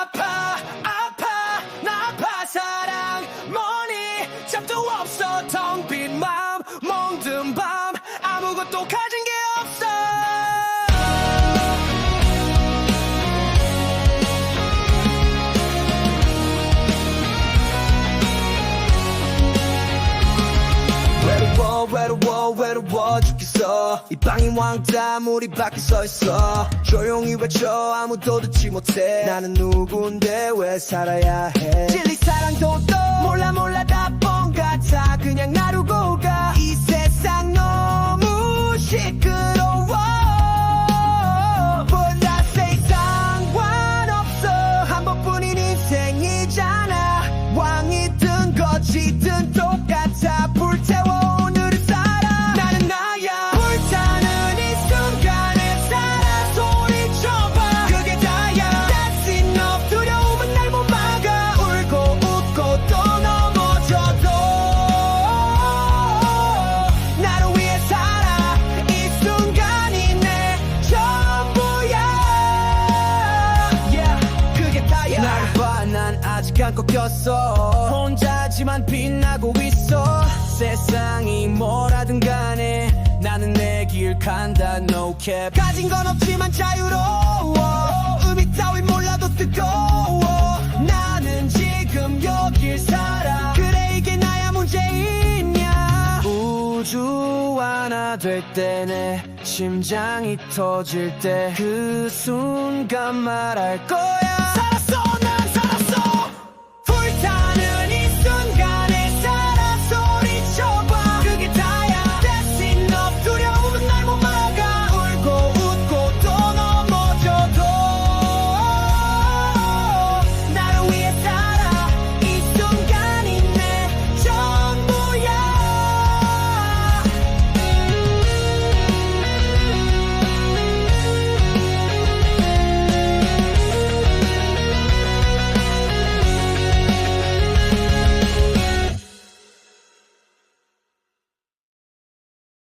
아파 아파 나 아파 사랑. 뭐니 잡도 없어. 텅 빈 맘 멍든 밤. 아무것도 가진 게 없어. 외로워 외로워 외로워 죽겠어. 이 방이 왕따 우리 밖에 서있어. 조용히 외쳐 아무도 듣지 못해. 나는 누군데 왜 살아야 해? 진리 사랑도 또 몰라 몰라 다 뻥 같아. 그냥 나 아직 안 꺾였어. 혼자지만 빛나고 있어. 세상이 뭐라든 간에 나는 내 길 간다. No cap. 가진 건 없지만 자유로워. 의미 따윈 몰라도 뜨거워. 나는 지금 여길 살아. 그래 이게 나야 문제 있냐? 우주 하나 될 때 내 심장이 터질 때 그 순간 말할 거야